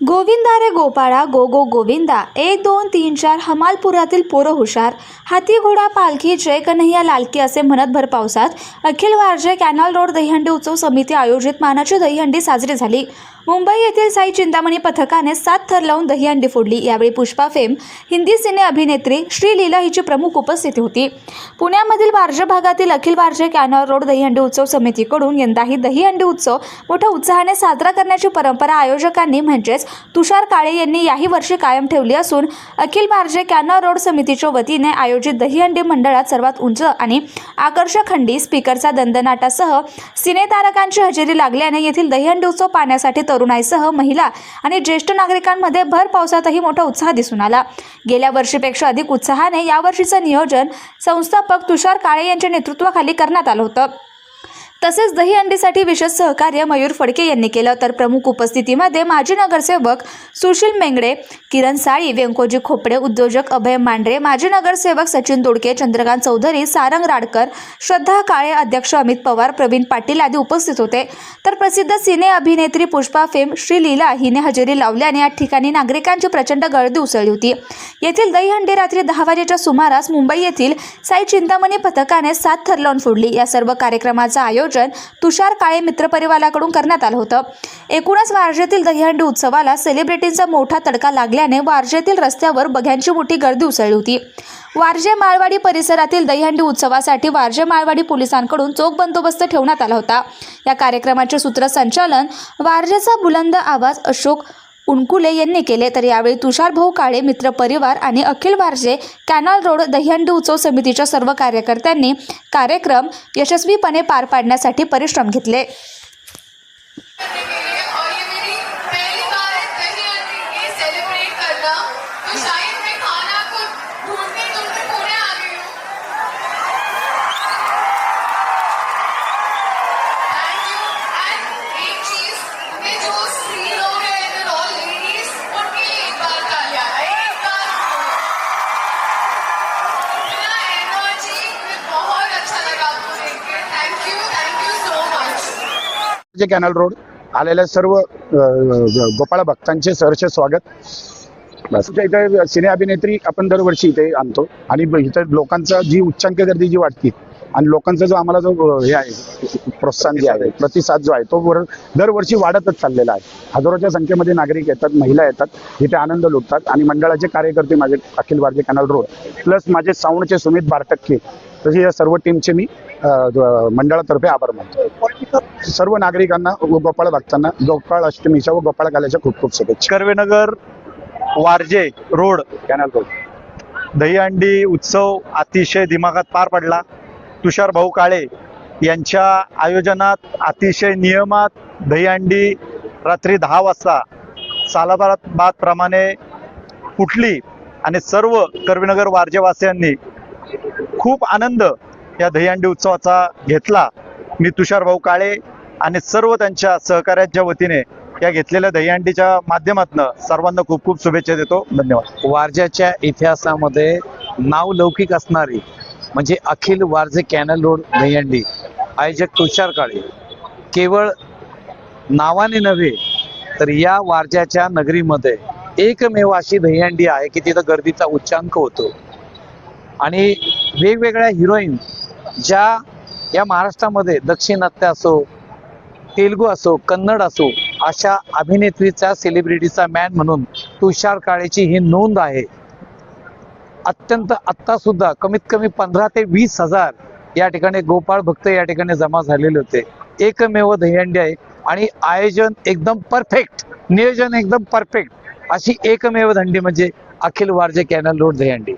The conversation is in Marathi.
गोविंदा रे गोपाळा गो गो गोविंदा. एक दोन तीन चार हमालपुरातील पोरं हुशार. हाती घोडा पालखी जय कन्हैया लालकी असे म्हणत भर पावसात अखिल वारजे कॅनॉल रोड दहीहंडी उत्सव समिती आयोजित मानाची दहीहंडी साजरी झाली. मुंबई येथील साई चिंतामणी पथकाने सात थर लावून दहीहंडी फोडली. यावेळी पुष्पा फेम हिंदी सिने अभिनेत्री श्रीलीला हिची प्रमुख उपस्थिती होती. पुण्यामधील वारजे भागातील अखिल वारजे कॅनॉर रोड दहीहंडी उत्सव समितीकडून यंदाही दहीहंडी उत्सव मोठ्या उत्साहाने साजरा करण्याची परंपरा आयोजकांनी म्हणजेच तुषार काळे यांनी याही वर्षी कायम ठेवली असून अखिल भारतीय कॅनॉर रोड समितीच्या वतीने आयोजित दहीहंडी मंडळात सर्वात उंच आणि आकर्षक हंडी स्पीकरचा दंदनाटासह सिनेतारकांची हजेरी लागल्याने येथील दहीहंडी उत्सव पाहण्यासाठी तरुणाईसह महिला आणि ज्येष्ठ नागरिकांमध्ये भर पावसातही मोठा उत्साह दिसून आला. गेल्या वर्षीपेक्षा अधिक उत्साहाने यावर्षीचं नियोजन संस्थापक तुषार काळे यांच्या नेतृत्वाखाली करण्यात आलं होतं. तसेच दहीहंडीसाठी विशेष सहकार्य मयूर फडके यांनी केलं. तर प्रमुख उपस्थितीमध्ये माजी नगरसेवक सुशील मेंगडे किरण साळी व्यंकोजी खोपडे उद्योजक अभय मांढरे माजी नगरसेवक सचिन दोडके चंद्रकांत चौधरी सारंग राडकर श्रद्धा काळे अध्यक्ष अमित पवार प्रवीण पाटील आदी उपस्थित होते. तर प्रसिद्ध सिने अभिनेत्री पुष्पा फेम श्रीलीला हिने हजेरी लावल्याने या ठिकाणी नागरिकांची प्रचंड गर्दी उसळली होती. येथील दहीहंडी रात्री दहा वाजेच्या सुमारास मुंबई येथील साई चिंतामणी पथकाने सात थर लावून फोडली. या सर्व कार्यक्रमाचं आयोजन तुषार काळे मित्रपरिवाराकडून करण्यात आलं होतं. एकूणच वारजेतील दहीहंडी उत्सवाला सेलिब्रिटींचा मोठा तडका लागल्याने वारजेतील रस्त्यावर बघ्यांची मोठी गर्दी उसळली होती. वारजे माळवाडी परिसरातील दहीहंडी उत्सवासाठी वारजे माळवाडी पोलिसांकडून चोख बंदोबस्त ठेवण्यात आला होता. या कार्यक्रमाचे सूत्रसंचालन वारजेचा बुलंद आवाज अशोक उनकुले यांनी केले तर यावेळी तुषार भाऊ काळे मित्र परिवार आणि अखिल वारजे कॅनॉल रोड दहीहंडी उत्सव समितीच्या सर्व कार्यकर्त्यांनी कार्यक्रम यशस्वीपणे पार पाडण्यासाठी परिश्रम घेतले. कॅनल रोड आलेल्या सर्व गोपाळ भक्तांचे सहर्ष स्वागत. तुमच्या इथं सिने अभिनेत्री आपण दरवर्षी इथे आणतो. आणि इथं लोकांचा जी उच्चांक गर्दी जी वाटते आणि लोकांचा जो आम्हाला जो हे आहे प्रोत्साहन जे आहे प्रतिसाद जो आहे तो वर दरवर्षी वाढतच चाललेला आहे. हजारोच्या संख्येमध्ये नागरिक येतात महिला येतात इथे आनंद लुटतात आणि मंडळाचे कार्यकर्ते माझे Akhil Bharatiya canal road plus माझे साऊंडचे सुमित बारटक्के तसे या सर्व टीमचे मी मंडळातर्फे आभार मानतो. सर्व नागरिकांना व गोपाळ भक्तांना गोपाळ अष्टमीच्या व गोपाळ काल्याच्या खूप खूप शुभेच्छा. Karvenagar Warje road canal road. Dahihandi उत्सव अतिशय दिमागात पार पडला. तुषार भाऊ काळे यांच्या आयोजनात अतिशय नियमात दहीहंडी रात्री दहा वाजता सालाबाद प्रमाणे फुटली आणि सर्व कर्वीनगर वारजेवासियांनी खूप आनंद या दहीहंडी उत्सवाचा घेतला. मी तुषार भाऊ काळे आणि सर्व त्यांच्या सहकार्याच्या वतीने या घेतलेल्या दहीहंडीच्या माध्यमातून सर्वांना खूप खूप शुभेच्छा देतो. धन्यवाद. वारज्याच्या इतिहासामध्ये नावलौकिक असणारी म्हणजे अखिल वारजे कॅनल रोड दहीहंडी आयोजक तुषार काळे केवळ नावाने नव्हे तर या वारज्याच्या नगरीमध्ये एकमेव अशी दहीहंडी आहे की तिथं गर्दीचा उच्चांक होतो. आणि वेगवेगळ्या हिरोईन ज्या या महाराष्ट्रामध्ये दक्षिणात्य असो तेलगू असो कन्नड असो अशा अभिनेत्रीचा सेलिब्रिटीचा मॅन म्हणून तुषार काळेची ही नोंद आहे. अत्यंत आत्ता सुद्धा कमीत कमी पंधरा ते वीस हजार या ठिकाणी गोपाळ भक्त या ठिकाणी जमा झालेले होते. एकमेव दहीहंडी आहे. आणि आयोजन एकदम परफेक्ट नियोजन एकदम परफेक्ट अशी एकमेव दंडी म्हणजे अखिल वारजे कॅनल रोड दहीहंडी